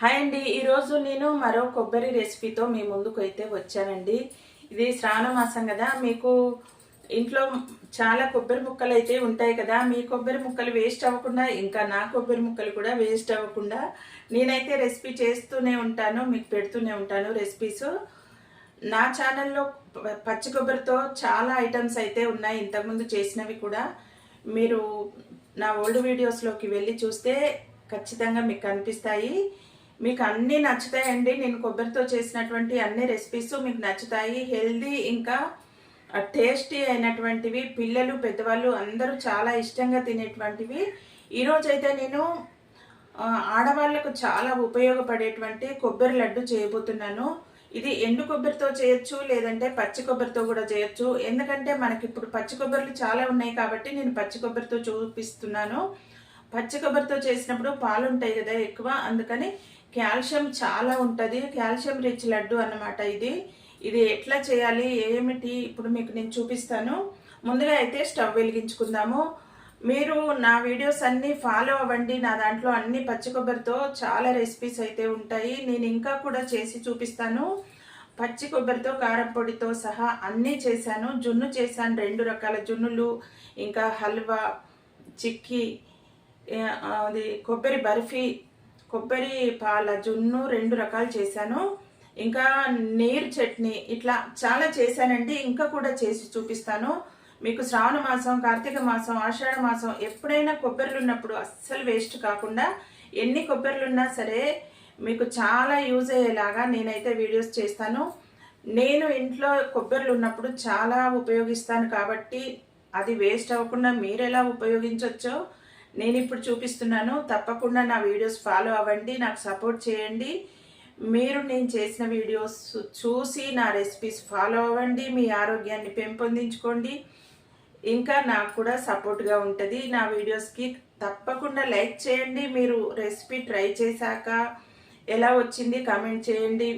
Hi అండి. ఈరోజు నేను మరో కొబ్బరి రెసిపీతో మీ ముందుకు అయితే వచ్చానండి. ఇది శ్రావణ మాసం కదా మీకు ఇంట్లో చాలా కొబ్బరి ముక్కలు అయితే ఉంటాయి కదా మీ కొబ్బరి ముక్కలు వేస్ట్ అవ్వకుండా ఇంకా నా కొబ్బరి ముక్కలు కూడా వేస్ట్ అవ్వకుండా నేనైతే రెసిపీ చేస్తూనే ఉంటాను మీకు పెడుతూనే ఉంటాను రెసిపీస్. నా ఛానల్లో పచ్చి కొబ్బరితో చాలా ఐటమ్స్ అయితే ఉన్నాయి ఇంతకుముందు చేసినవి కూడా. మీరు నా ఓల్డ్ వీడియోస్లోకి వెళ్ళి చూస్తే ఖచ్చితంగా మీకు కనిపిస్తాయి మీకు అన్నీ నచ్చుతాయండి. నేను కొబ్బరితో చేసినటువంటి అన్ని రెసిపీస్ మీకు నచ్చుతాయి. హెల్దీ ఇంకా టేస్టీ అయినటువంటివి పిల్లలు పెద్దవాళ్ళు అందరూ చాలా ఇష్టంగా తినేటువంటివి. ఈరోజు అయితే నేను ఆడవాళ్ళకు ఆడవాళ్ళకు చాలా ఉపయోగపడేటువంటి కొబ్బరి లడ్డు చేయబోతున్నాను. ఇది ఎండు కొబ్బరితో చేయొచ్చు లేదంటే పచ్చి కొబ్బరితో కూడా చేయొచ్చు. ఎందుకంటే మనకి ఇప్పుడు పచ్చి కొబ్బరిలు చాలా ఉన్నాయి కాబట్టి నేను పచ్చి కొబ్బరితో చూపిస్తున్నాను. పచ్చి కొబ్బరితో చేసినప్పుడు పాలు ఉంటాయి కదా ఎక్కువ. అందుకని కాల్షియం చాలా ఉంటుంది. కాల్షియం రిచ్ లడ్డు అన్నమాట ఇది. ఇది ఎట్లా చేయాలి? ఏమిటి? ఇప్పుడు మీకు నేను చూపిస్తాను. ముందుగా అయితే స్టవ్ వెలిగించుకుందాము. మీరు నా వీడియోస్ అన్నీ ఫాలో అవ్వండి. నా దాంట్లో అన్ని పచ్చి కొబ్బరితో చాలా రెసిపీస్ అయితే ఉంటాయి. నేను ఇంకా కూడా చేసి చూపిస్తాను. పచ్చి కొబ్బరితో కారం పొడితో సహా అన్నీ చేశాను. జున్ను చేశాను. రెండు రకాల జున్నులు ఇంకా హల్వా చిక్కీ అది కొబ్బరి బర్ఫీ కొబ్బరి పాల జున్ను రెండు రకాలు చేశాను. ఇంకా నీరు చట్నీ ఇట్లా చాలా చేశానండి. ఇంకా కూడా చేసి చూపిస్తాను. మీకు శ్రావణ మాసం కార్తీక మాసం ఆషాఢ మాసం ఎప్పుడైనా కొబ్బరిలు ఉన్నప్పుడు అస్సలు వేస్ట్ కాకుండా ఎన్ని కొబ్బరిలు ఉన్నా సరే మీకు చాలా యూజ్ అయ్యేలాగా నేనైతే వీడియోస్ చేస్తాను. నేను ఇంట్లో కొబ్బరిలు ఉన్నప్పుడు చాలా ఉపయోగిస్తాను కాబట్టి అది వేస్ట్ అవ్వకుండా మీరు ఎలా ఉపయోగించవచ్చో నేను ఇప్పుడు చూపిస్తున్నాను. తప్పకుండా నా వీడియోస్ ఫాలో అవ్వండి నాకు సపోర్ట్ చేయండి. మీరు నేను చేసిన వీడియోస్ చూసి నా రెసిపీస్ ఫాలో అవ్వండి మీ ఆరోగ్యాన్ని పెంపొందించుకోండి. ఇంకా నాకు కూడా సపోర్ట్గా ఉంటుంది నా వీడియోస్కి. తప్పకుండా లైక్ చేయండి మీరు రెసిపీ ట్రై చేశాక ఎలా వచ్చింది కామెంట్ చేయండి.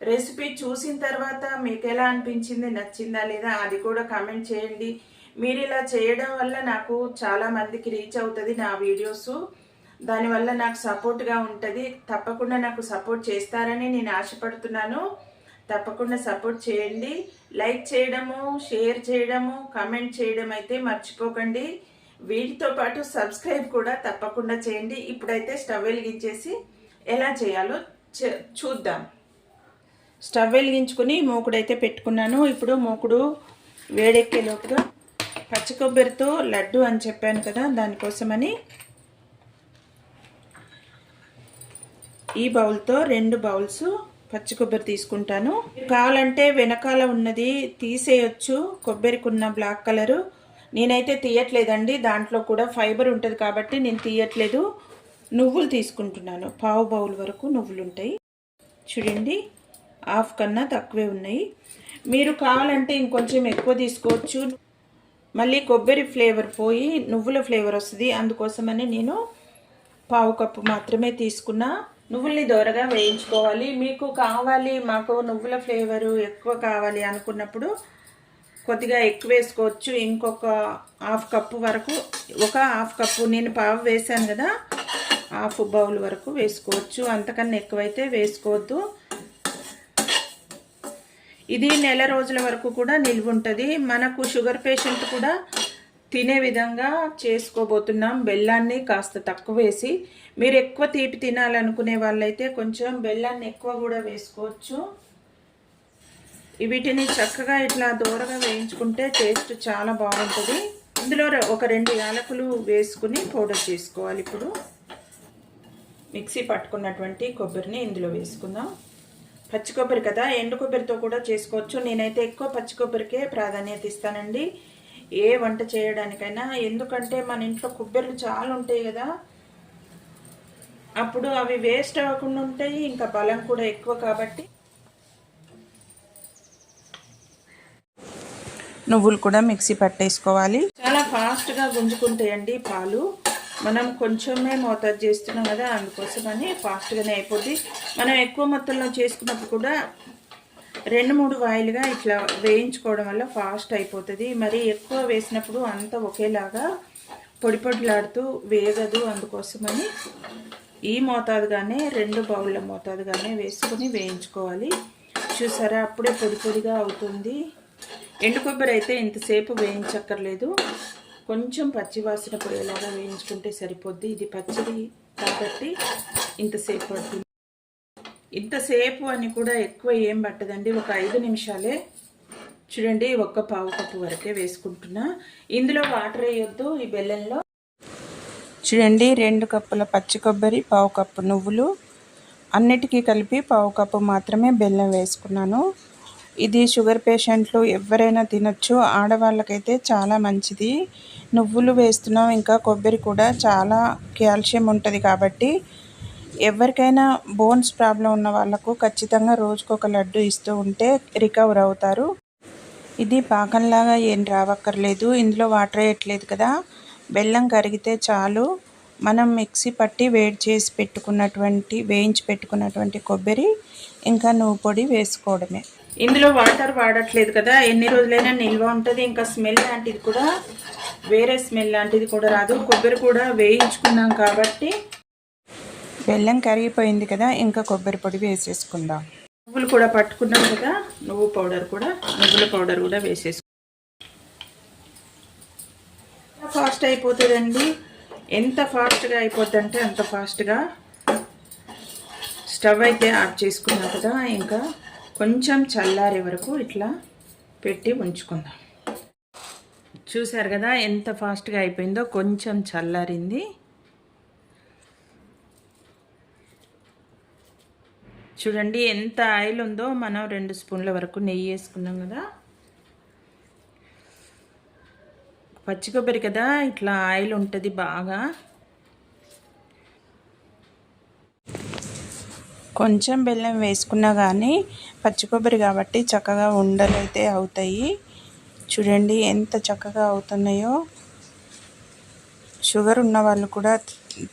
రెసిపీ చూసిన తర్వాత మీకు ఎలా అనిపించింది నచ్చిందా లేదా అది కూడా కామెంట్ చేయండి. మీరు ఇలా చేయడం వల్ల నాకు చాలా మందికి రీచ్ అవుతుంది నా వీడియోస్ దానివల్ల నాకు సపోర్ట్గా ఉంటుంది. తప్పకుండా నాకు సపోర్ట్ చేస్తారని నేను ఆశపడుతున్నాను. తప్పకుండా సపోర్ట్ చేయండి. లైక్ చేయడము షేర్ చేయడము కమెంట్ చేయడం అయితే మర్చిపోకండి. వీటితో పాటు సబ్స్క్రైబ్ కూడా తప్పకుండా చేయండి. ఇప్పుడైతే స్టవ్ వెలిగించేసి ఎలా చేయాలో చే- చూద్దాం. స్టవ్ వెలిగించుకుని మూకుడైతే పెట్టుకున్నాను. ఇప్పుడు మూకుడు వేడెక్కేలోపుగా పచ్చి కొబ్బరితో లడ్డు అని చెప్పాను కదా దానికోసమని ఈ బౌల్తో రెండు బౌల్స్ పచ్చి కొబ్బరి తీసుకుంటాను. కావాలంటే వెనకాల ఉన్నది తీసేయొచ్చు కొబ్బరికి ఉన్న బ్లాక్ కలరు. నేనైతే తీయట్లేదండి దాంట్లో కూడా ఫైబర్ ఉంటుంది కాబట్టి నేను తీయట్లేదు. నువ్వులు తీసుకుంటున్నాను పావు బౌల్ వరకు నువ్వులు ఉంటాయి చూడండి హాఫ్ కన్నా తక్కువే ఉన్నాయి. మీరు కావాలంటే ఇంకొంచెం ఎక్కువ తీసుకోవచ్చు. మళ్ళీ కొబ్బరి ఫ్లేవర్ పోయి నువ్వుల ఫ్లేవర్ వస్తుంది. అందుకోసమని నేను పావు కప్పు మాత్రమే తీసుకున్నా. నువ్వుల్ని దోరగా వేయించుకోవాలి. మీకు కావాలి మాకు నువ్వుల ఫ్లేవరు ఎక్కువ కావాలి అనుకున్నప్పుడు కొద్దిగా ఎక్కువ వేసుకోవచ్చు. ఇంకొక హాఫ్ కప్పు వరకు ఒక హాఫ్ కప్పు నేను పావు వేసాను కదా హాఫ్ బౌల్ వరకు వేసుకోవచ్చు. అంతకన్నా ఎక్కువైతే వేసుకోవద్దు. ఇది నెల రోజుల వరకు కూడా నిల్వ ఉంటుంది. మనకు షుగర్ పేషెంట్ కూడా తినే విధంగా చేసుకోబోతున్నాం. బెల్లాన్ని కాస్త తక్కువ వేసి మీరు ఎక్కువ తీపి తినాలనుకునే వాళ్ళైతే కొంచెం బెల్లాన్ని ఎక్కువ కూడా వేసుకోవచ్చు. వీటిని చక్కగా ఇట్లా దూరగా వేయించుకుంటే టేస్ట్ చాలా బాగుంటుంది. ఇందులో ఒక రెండు యాలకులు వేసుకుని పౌడర్ చేసుకోవాలి ఇప్పుడు. మిక్సీ పట్టుకున్నటువంటి కొబ్బరిని ఇందులో వేసుకుందాం. పచ్చి కొబ్బరి కదా ఎండు కొబ్బరితో కూడా చేసుకోవచ్చు. నేనైతే ఎక్కువ పచ్చి కొబ్బరికే ప్రాధాన్యత ఇస్తానండి. ఏ వంట చేయడానికైనా ఎందుకంటే మన ఇంట్లో కొబ్బరిలు చాలా ఉంటాయి కదా. అప్పుడు అవి వేస్ట్ అవ్వకుండా ఉంటాయి ఇంకా బలం కూడా ఎక్కువ కాబట్టి. నువ్వులు కూడా మిక్సీ పట్టేసుకోవాలి. చాలా ఫాస్ట్గా గుంజుకుంటాయండి పాలు. మనం కొంచెమే మోతాదు చేస్తున్నాం కదా అందుకోసమని ఫాస్ట్గానే అయిపోద్ది. మనం ఎక్కువ మొత్తంలో చేసుకున్నప్పుడు కూడా రెండు మూడు వాయిలుగా ఇట్లా వేయించుకోవడం వల్ల ఫాస్ట్ అయిపోతుంది. మరి ఎక్కువ వేసినప్పుడు అంతా ఒకేలాగా పొడి పొడిలాడుతూ వేగదు. అందుకోసమని ఈ మోతాదుగానే రెండు బౌళ్ళ మోతాదుగానే వేసుకుని వేయించుకోవాలి. చూసారా? అప్పుడే పొడి పొడిగా అవుతుంది. ఎండు కొబ్బరి అయితే ఇంతసేపు వేయించక్కర్లేదు. కొంచెం పచ్చి పోయేలాగా వేయించుకుంటే సరిపోద్ది. ఇది పచ్చడి కాబట్టి ఇంతసేపు పడుతుంది. ఇంతసేపు అని కూడా ఎక్కువ ఏం పట్టదండి. ఒక ఐదు నిమిషాలే చూడండి ఒక్క పావు కప్పు వరకే వేసుకుంటున్నా. ఇందులో వాటర్ వేయొద్దు ఈ బెల్లంలో. చూడండి రెండు కప్పుల పచ్చి కొబ్బరి పావు కప్పు నువ్వులు. అన్నిటికీ కలిపి పావు కప్పు మాత్రమే బెల్లం వేసుకున్నాను. ఇది షుగర్ పేషెంట్లు ఎవరైనా తినొచ్చు. ఆడవాళ్ళకైతే చాలా మంచిది. నువ్వులు వేస్తున్నాం ఇంకా కొబ్బరి కూడా చాలా కాల్షియం ఉంటుంది కాబట్టి ఎవరికైనా బోన్స్ ప్రాబ్లం ఉన్న వాళ్ళకు ఖచ్చితంగా రోజుకొక లడ్డు ఇస్తూ ఉంటే రికవర్ అవుతారు. ఇది పాకంలాగా ఏం రావక్కర్లేదు. ఇందులో వాటర్ వేయట్లేదు కదా. బెల్లం కరిగితే చాలు. మనం మిక్సీ పట్టి వేడి చేసి పెట్టుకున్నటువంటి వేయించి పెట్టుకున్నటువంటి కొబ్బరి ఇంకా నువ్వు పొడి వేసుకోవడమే. ఇందులో వాటర్ వాడట్లేదు కదా ఎన్ని రోజులైనా నిల్వ ఉంటుంది ఇంకా స్మెల్ లాంటిది కూడా వేరే స్మెల్ లాంటిది కూడా రాదు. కొబ్బరి కూడా వేయించుకున్నాం కాబట్టి బెల్లం కరిగిపోయింది కదా ఇంకా కొబ్బరి పొడి వేసేసుకుందాం. నువ్వులు కూడా పట్టుకున్నాం కదా నువ్వు పౌడర్ కూడా నువ్వుల పౌడర్ కూడా వేసేసుకుందాం. ఫాస్ట్ అయిపోతుందండి? ఎంత ఫాస్ట్గా అయిపోద్ది అంటే అంత ఫాస్ట్గా. స్టవ్ అయితే ఆఫ్ చేసుకున్నాం కదా ఇంకా కొంచెం చల్లారే వరకు ఇట్లా పెట్టి ఉంచుకుందాం. చూసారు కదా ఎంత ఫాస్ట్గా అయిపోయిందో? కొంచెం చల్లారింది. చూడండి ఎంత ఆయిల్ ఉందో మనం రెండు స్పూన్ల వరకు నెయ్యి వేసుకున్నాం కదా. పచ్చి కొబ్బరి కదా ఇట్లా ఆయిల్ ఉంటుంది బాగా. కొంచెం బెల్లం వేసుకున్నా కానీ పచ్చి కొబ్బరి కాబట్టి చక్కగా ఉండలు అయితే అవుతాయి. చూడండి ఎంత చక్కగా అవుతున్నాయో. షుగర్ ఉన్న వాళ్ళు కూడా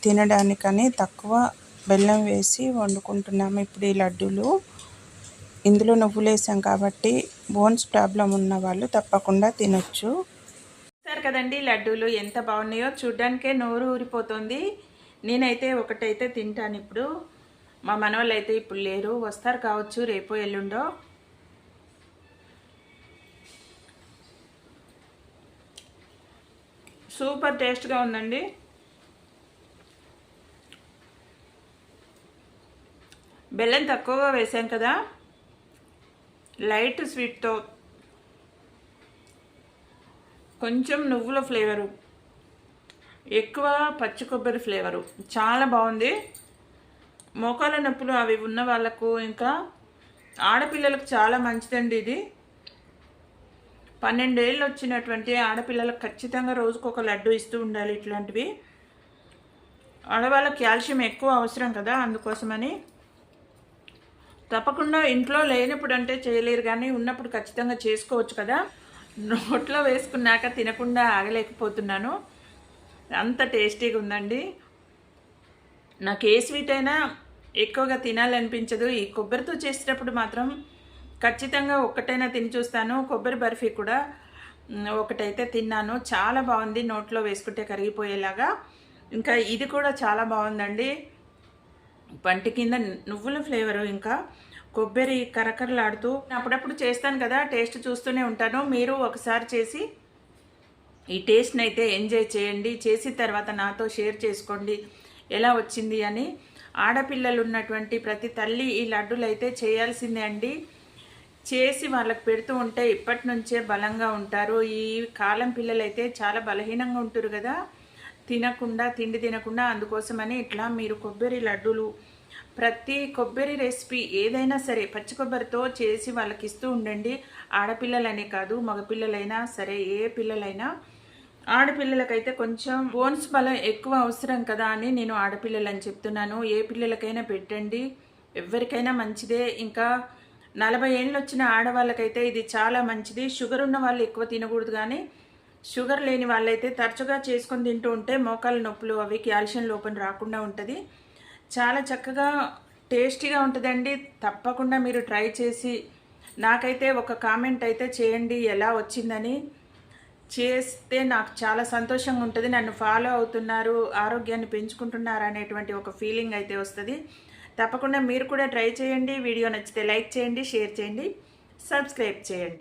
తినడానికని తక్కువ బెల్లం వేసి వండుకుంటున్నాము ఇప్పుడు ఈ లడ్డూలు. ఇందులో నువ్వులు వేసాం కాబట్టి బోన్స్ ప్రాబ్లం ఉన్న వాళ్ళు తప్పకుండా తినొచ్చు. చూస్తారు కదండి లడ్డూలు ఎంత బాగున్నాయో. చూడ్డానికే నోరు ఊరిపోతుంది. నేనైతే ఒకటైతే తింటాను ఇప్పుడు. మా మనవాళ్ళు అయితే ఇప్పుడు లేరు. వస్తారు కావచ్చు. రేపు ఎల్లుండో. సూపర్ టేస్ట్గా ఉందండి. బెల్లం తక్కువగా వేసాం కదా. లైట్ స్వీట్తో. కొంచెం నువ్వుల ఫ్లేవరు. ఎక్కువ పచ్చి కొబ్బరి ఫ్లేవరు. చాలా బాగుంది. మోకాల నొప్పులు అవి ఉన్న వాళ్ళకు ఇంకా ఆడపిల్లలకు చాలా మంచిదండి ఇది. పన్నెండేళ్ళు వచ్చినటువంటి ఆడపిల్లలకు ఖచ్చితంగా రోజుకు ఒక లడ్డు ఇస్తూ ఉండాలి ఇట్లాంటివి. ఆడవాళ్ళకి కాల్షియం ఎక్కువ అవసరం కదా అందుకోసమని. తప్పకుండా ఇంట్లో లేనప్పుడు అంటే చేయలేరు కానీ ఉన్నప్పుడు ఖచ్చితంగా చేసుకోవచ్చు కదా. నోట్లో వేసుకున్నాక తినకుండా ఆగలేకపోతున్నాను. అంత టేస్టీగా ఉందండి. నాకు ఏ స్వీట్ అయినా ఎక్కువగా తినాలనిపించదు. ఈ కొబ్బరితో చేసేటప్పుడు మాత్రం ఖచ్చితంగా ఒక్కటైనా తిని చూస్తాను. కొబ్బరి బర్ఫీ కూడా ఒకటైతే తిన్నాను. చాలా బాగుంది నోట్లో వేసుకుంటే కరిగిపోయేలాగా. ఇంకా ఇది కూడా చాలా బాగుందండి. పంటి కింద నువ్వుల ఫ్లేవరు ఇంకా. కొబ్బరి కరకరలాడుతూ అప్పుడప్పుడు చేస్తాను కదా టేస్ట్ చూస్తూనే ఉంటాను. మీరు ఒకసారి చేసి ఈ టేస్ట్ని అయితే ఎంజాయ్ చేయండి. చేసిన తర్వాత నాతో షేర్ చేసుకోండి. ఎలా వచ్చింది అని ఆడపిల్లలు ఉన్నటువంటి ప్రతి తల్లి ఈ లడ్డూలు అయితే చేయాల్సిందే అండి. చేసి వాళ్ళకి పెడుతూ ఉంటే ఇప్పటి నుంచే బలంగా ఉంటారు. ఈ కాలం పిల్లలైతే చాలా బలహీనంగా ఉంటారు కదా. తినకుండా తిండి తినకుండా అందుకోసమని ఇట్లా మీరు కొబ్బరి లడ్డూలు ప్రతి కొబ్బరి రెసిపీ ఏదైనా సరే పచ్చి కొబ్బరితో చేసి వాళ్ళకి ఇస్తూ ఉండండి. ఆడపిల్లలనే కాదు మగపిల్లలైనా సరే ఏ పిల్లలైనా ఆడపిల్లలకైతే కొంచెం బోన్స్ బలం ఎక్కువ అవసరం కదా అని నేను ఆడపిల్లలని చెప్తున్నాను. ఏ పిల్లలకైనా పెట్టండి. ఎవరికైనా మంచిదే. ఇంకా నలభై ఏళ్ళు వచ్చిన ఆడవాళ్ళకైతే ఇది చాలా మంచిది. షుగర్ ఉన్న వాళ్ళు ఎక్కువ తినకూడదు కానీ షుగర్ లేని వాళ్ళైతే తరచుగా చేసుకొని తింటూ ఉంటే మోకాల నొప్పులు అవి క్యాల్షియం లోపం రాకుండా ఉంటుంది. చాలా చక్కగా టేస్టీగా ఉంటుందండి. తప్పకుండా మీరు ట్రై చేసి నాకైతే ఒక కామెంట్ అయితే చేయండి ఎలా వచ్చిందని. చేస్తే నాకు చాలా సంతోషంగా ఉంటుంది. నన్ను ఫాలో అవుతున్నారు ఆరోగ్యాన్ని పెంచుకుంటున్నారు అనేటువంటి ఒక ఫీలింగ్ అయితే వస్తుంది. తప్పకుండా మీరు కూడా ట్రై చేయండి. వీడియో నచ్చితే లైక్ చేయండి షేర్ చేయండి సబ్స్క్రైబ్ చేయండి.